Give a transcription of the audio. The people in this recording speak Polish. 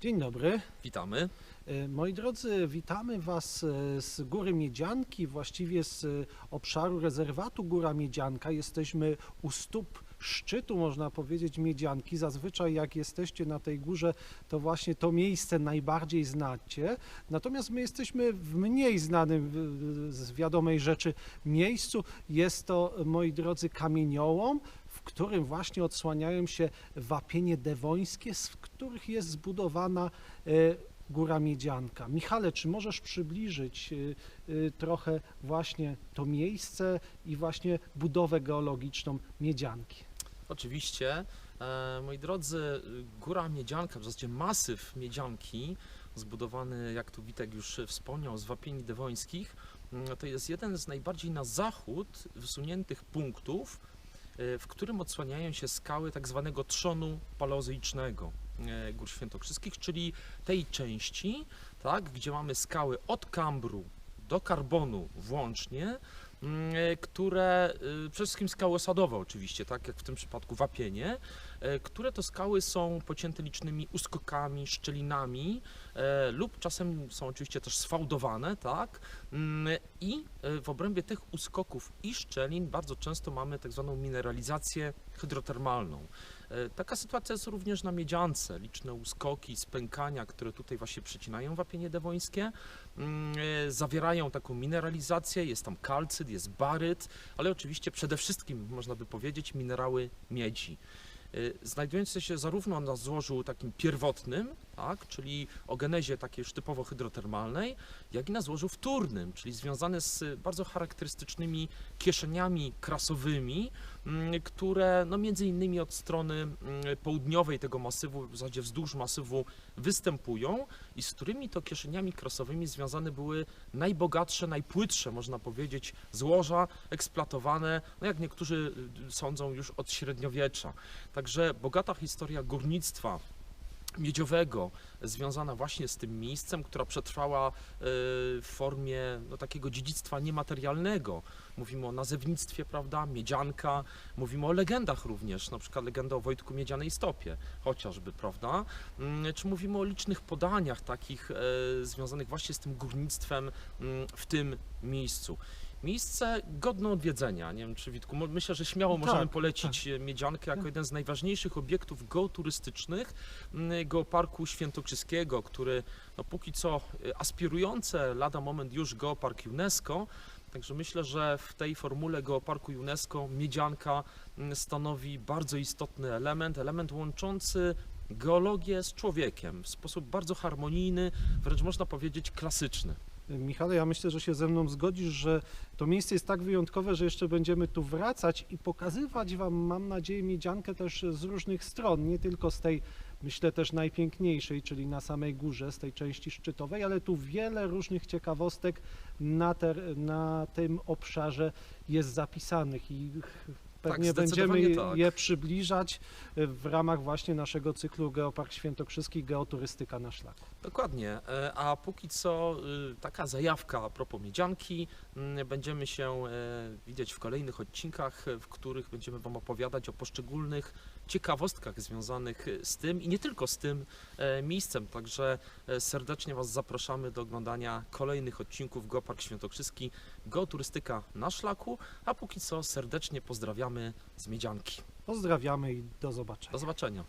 Dzień dobry. Witamy. E, Moi drodzy, witamy Was e, z Góry Miedzianki, właściwie z e, obszaru rezerwatu Góra Miedzianka. Jesteśmy u stóp szczytu, można powiedzieć, Miedzianki. Zazwyczaj jak jesteście na tej górze, to właśnie to miejsce najbardziej znacie. Natomiast my jesteśmy w mniej znanym z wiadomej rzeczy miejscu. Jest to, moi drodzy, kamieniołom, którym właśnie odsłaniają się wapienie dewońskie, z których jest zbudowana e, Góra Miedzianka. Michale, czy możesz przybliżyć y, y, trochę właśnie to miejsce i właśnie budowę geologiczną Miedzianki? Oczywiście. E, moi drodzy, góra Miedzianka, w zasadzie masyw Miedzianki, zbudowany, jak tu Witek już wspomniał, z wapieni dewońskich, mm, to jest jeden z najbardziej na zachód wysuniętych punktów, e, w którym odsłaniają się skały tak zwanego trzonu paleozoicznego e, Gór Świętokrzyskich, czyli tej części, tak, gdzie mamy skały od Kambru do Karbonu włącznie, e, które, y, przede wszystkim skały osadowe oczywiście, tak jak w tym przypadku wapienie, e, które to skały są pocięte licznymi uskokami, szczelinami e, lub czasem są oczywiście też sfałdowane, tak? Mm, I e, w obrębie tych uskoków i szczelin bardzo często mamy tak zwaną mineralizację hydrotermalną. E, Taka sytuacja jest również na miedziance. Liczne uskoki, spękania, które tutaj właśnie przecinają wapienie dewońskie, mm, e, zawierają taką mineralizację. Jest tam kalcyt, jest baryt, ale oczywiście przede wszystkim, można by powiedzieć, minerały miedzi. Y, Znajdujące się zarówno na złożu takim pierwotnym, tak, czyli o genezie takiej już typowo hydrotermalnej, jak i na złożu wtórnym, czyli związane z bardzo charakterystycznymi kieszeniami krasowymi, mm, które no między innymi od strony mm, południowej tego masywu, w zasadzie wzdłuż masywu występują i z którymi to kieszeniami krasowymi związane były najbogatsze, najpłytsze, można powiedzieć, złoża eksploatowane, no jak niektórzy y, sądzą, już od średniowiecza. Także bogata historia górnictwa miedziowego związana właśnie z tym miejscem, która przetrwała y, w formie no, takiego dziedzictwa niematerialnego. Mówimy o nazewnictwie, prawda, miedzianka, mówimy o legendach również, na przykład legenda o Wojtku Miedzianej Stopie, chociażby, prawda, Mm, czy mówimy o licznych podaniach takich e, związanych właśnie z tym górnictwem mm, w tym miejscu. Miejsce godne odwiedzenia. Nie wiem, czy Witku, myślę, że śmiało Tak, możemy polecić e, Miedziankę jako Tak. jeden z najważniejszych obiektów geoturystycznych Geoparku Świętokrzyskiego, który no, póki co e, aspirujące lada moment już Geopark UNESCO. Także myślę, że w tej formule Geoparku UNESCO Miedzianka stanowi bardzo istotny element, element łączący geologię z człowiekiem w sposób bardzo harmonijny, wręcz można powiedzieć klasyczny. Michale, ja myślę, że się ze mną zgodzisz, że to miejsce jest tak wyjątkowe, że jeszcze będziemy tu wracać i pokazywać Wam, mam nadzieję, Miedziankę też z różnych stron, nie tylko z tej, myślę, też najpiękniejszej, czyli na samej górze, z tej części szczytowej, ale tu wiele różnych ciekawostek na, ter, na tym obszarze jest zapisanych i pewnie będziemy tak. je przybliżać w ramach właśnie naszego cyklu Geopark Świętokrzyski Geoturystyka na szlaku. Dokładnie, e, a póki co y, taka zajawka a propos Miedzianki, mm, będziemy się e, widzieć w kolejnych odcinkach, e, w których będziemy Wam opowiadać o poszczególnych ciekawostkach związanych e, z tym i nie tylko z tym e, miejscem, także e, serdecznie Was zapraszamy do oglądania kolejnych odcinków Geopark Świętokrzyski, Geoturystyka na szlaku, a póki co serdecznie pozdrawiamy z Miedzianki. Pozdrawiamy i do zobaczenia. Do zobaczenia.